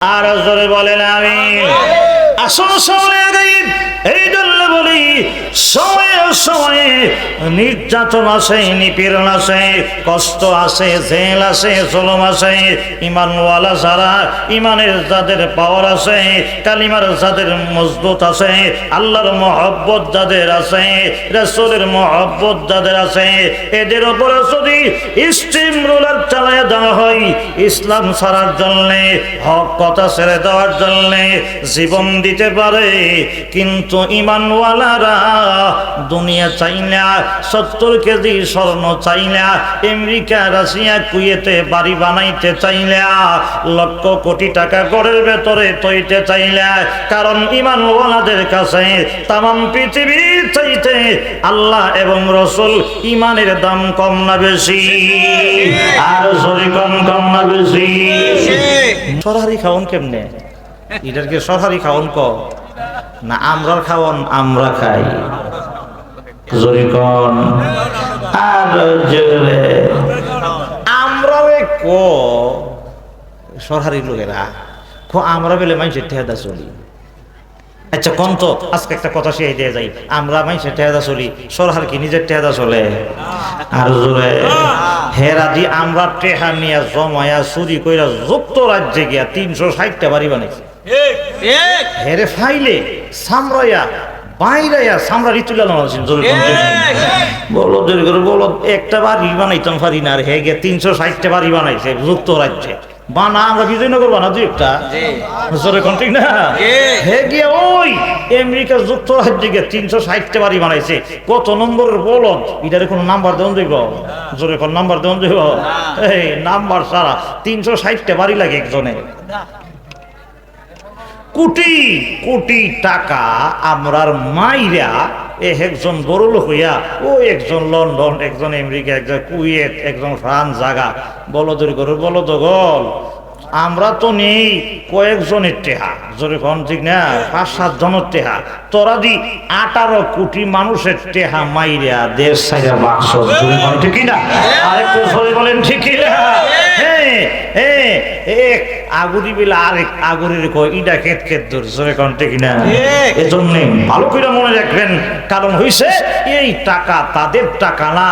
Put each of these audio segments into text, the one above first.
আর জোরে বলেন আমি আসল সময় এই জন্য বলি সময়ে সময়ে নির্যাতন আসে, নিপীড়ন আসে, কষ্ট আসে, জেল আসে, জলম আসে। ইমানওয়ালা যারা, ইমানের যাদের পাওয়ার আছে কালিমার যাদের মজবুত আছে আল্লাহর মহব্বত যাদের আছে মহব্বত যাদের আছে এদের উপরে যদি স্টিম রোলার চালায় দেওয়া হয়, ইসলাম ছাড়ার জন্যে, হক কথা ছেড়ে দেওয়ার জন্যে জীবন দিতে পারে। কিন্তু ইমানওয়ালারা দুনিয়া চাই না সত্তর কেজি স্বর্ণ চাই না আমেরিকা, রাশিয়া, কুয়েতে বাড়ি বানাইতে চাই না লক্ষ কোটি টাকা গড়ের ভেতরে তৈতে চাই না কারণ ইমানওয়ালাদের কাছে তাম পৃথিবীর চাইতে আল্লাহ এবং রসুল ইমানের দাম কম না বেশি। আর শরীর কম কম না বেশি। সরহারি খাওন কেমনে? এটাকে সরহারি খাওন ক না, আমরার খাওন আমরা খাই। জরি কন আর জোরে। আমরা ক সরহারি লোকেরা ক আমরা বেলে মানুষের ঠেদা চলি। আচ্ছা কোন তো? আজকে একটা কথা শিখাই দিয়ে যাই। আমরা মানুষের ঠেদা চলি সরহার কি নিজের ঠেদা চলে? আর জোরে। হেরা দি আমরা টেহা নিয়ে জমায়া চুরি কইরা যুক্ত রাজ্যে গিয়া তিনশো ষাটটা বাড়ি বানাইছে। হেরে ফাইলে সামরাইয়া বাইরাইয়া সামরা নামাছেন করে বলো একটা বাড়ি বানাইতাম পারি না আর হে গিয়ে তিনশো ষাটটা বাড়ি বানাইছে বানা আমরা বিজয়নগর বানা দুই একটা। ঠিক না? হে গিয়ে ওই আমেরিকা যুক্তরাজ্যে গিয়ে তিনশো ষাটটা বাড়ি বানাইছে। কত নম্বরের বলদ? এটারে কোনো নাম্বার দেন দিব জোরে কোন নাম্বার দেন দিব এই নাম্বার সারা তিনশো ষাটটা বাড়ি লাগে একজনের কোটি কোটি টাকা আমরার মাইরা একজন বড় লোক হইয়া, ও একজন লন্ডন, একজন আমেরিকা, একজন কুয়েত, একজন ফ্রান্স জাগা, বলদরি করে বলদ গল। আমরা তো নেই কয়েকজনের টেহা, জোরে কম ঠিক না? পাঁচ, সাত জনের টেহা। তোরা দি আঠারো কোটি মানুষের টেহা মাইরা দেশ সাইরা বাক্স ঠিক না? আরেকটু জোরে বলেন ঠিক না হ্যাঁ হ্যাঁ এক আগুরি বিলা আরেক আগুরির কয় ইডা খেত খেত দূর জোরে কন ঠিক না? এজন্য ভালো করে মনে রাখবেন কারণ হইছে এই টাকা তাদের টাকা না।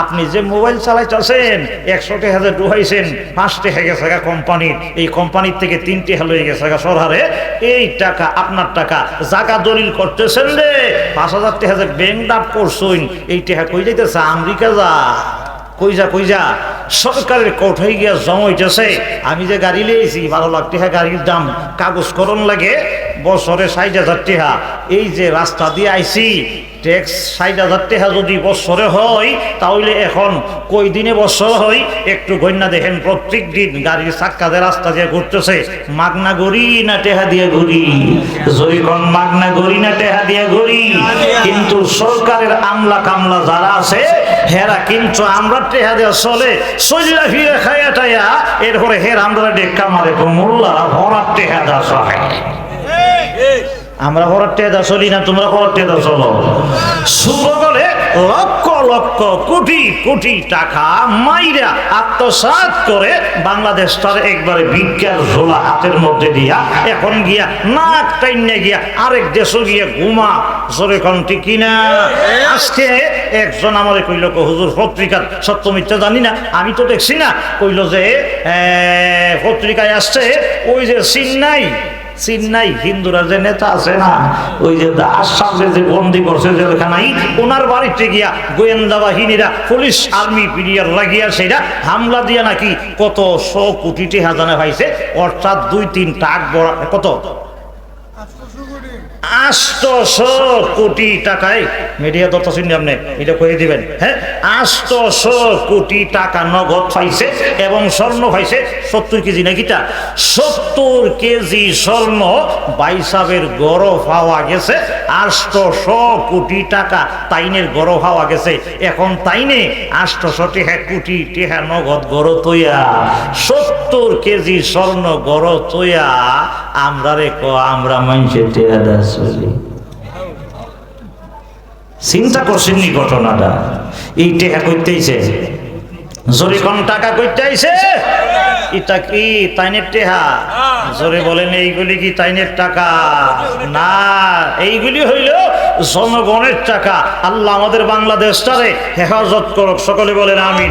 আপনি যে মোবাইল চালাইতেছেন একশো টাকা হাজার ডুহাইছেন পাঁচ টাকা গেছে গা কোম্পানির এই কোম্পানির থেকে তিনটে হাল হয়ে গেছে গা সরহারে। এই টাকা আপনার টাকা জাগা দলিল করতেছেন রে। পাঁচ হাজার টাকা হাজার ব্যাংক ডাপ করছুন। এই টাকা কই যাইতেছে? আমেরিকা যা। কই যা কই যা? সরকারের কোঠায় গিয়া জমাইতেছে আমি যে গাড়ি লিয়েছি বারো লাখ টাকা গাড়ির দাম। কাগজ করণ লাগে, বছরে ষাট হাজার টাকা এই যে রাস্তা দিয়ে আইছি, ট্যাক্স ষাট হাজার টাকা যদি বছরে হয়, তাহলে এখন কই দিনে বছর হয়? একটু গণ্যা দেখেন, প্রত্যেক দিন গাড়ির দিয়ে রাস্তা দিয়ে ঘুরতেছে। মাগনা গড়ি না টেহা দিয়ে ঘুরি? জয়কন মাগনা গড়ি না টেহা দিয়ে ঘুরি? কিন্তু সরকারের আমলা কামলা যারা আছে হেরা কিন্তু আমরা টেহা দেওয়া চলে সজিয়া ফিরে খাইয়া টাইয়া, এরপরে হের আমরা ডেক্কা মারে মোল্লা ভরা টেহা দেওয়া আমরা ভরার টেহা চলি না, তোমরা ভরার টেহা চলো সুর বলে লক্ষ লক্ষ কোটি কোটি টাকা মাইরা আত্মসাৎ করে বাংলাদেশ তার একবারে বিজ্ঞান ঝোলা হাতের মধ্যে দিয়া এখন গিয়া নাক টাইনে গিয়া আরেক দেশও গিয়া ঘুমা। জোরে কোন, ঠিক কিনা? আজকে একজন আমারে কইল হুজুর পত্রিকা সত্য মিথ্যা জানি না, আমি তো দেখছি না। কইল যে পত্রিকায় আসছে, ওই যে চিন্নাই চিন্নাই হিন্দুরা যে নেতা আছে না, ওই যে আসামে যে বন্দি করছে জেলখানাই ওনার বাড়িতে গিয়া গোয়েন্দা বাহিনীরা, পুলিশ আর্মি পিরিয়ার লাগিয়া সেটা হামলা দিয়া নাকি কত শ কোটি টাকা জানা পাইছে, অর্থাৎ দুই তিন টাক বড় কত? আষ্টশো কোটি টাকায় মিডিয়া দত্ত চিনি আপনি, এটা কয়ে দিবেন হ্যাঁ? আষ্টশো কোটি টাকা নগদ পাইছে এবং স্বর্ণ পাইছে সত্তর কেজি নাকিটা সত্তর কেজি স্বর্ণ বাইসাবের গড় পাওয়া গেছে, আষ্টশো কোটি টাকা তাইনের গড় পাওয়া গেছে, এখন তাইনে আষ্টশো টেহা কোটি টেহা নগদ গড় তৈয়া, সত্তর কেজি স্বর্ণ গড় তৈয়া আমরা রে ক, আমরা মানুষের টেহা দাস চলি চিন্তা করছেননি ঘটনাটা? এই টেহা করতেইছে জরি কোন টাকা করতে আইছে এটা কি তাইনের টেহা জোরে বলেন, এইগুলি কি তাইনের টাকা? না, এইগুলি হইল জনগণের টাকা। আল্লাহ আমাদের বাংলাদেশটারে হেফাজত করুক, সকলে বলেন আমিন।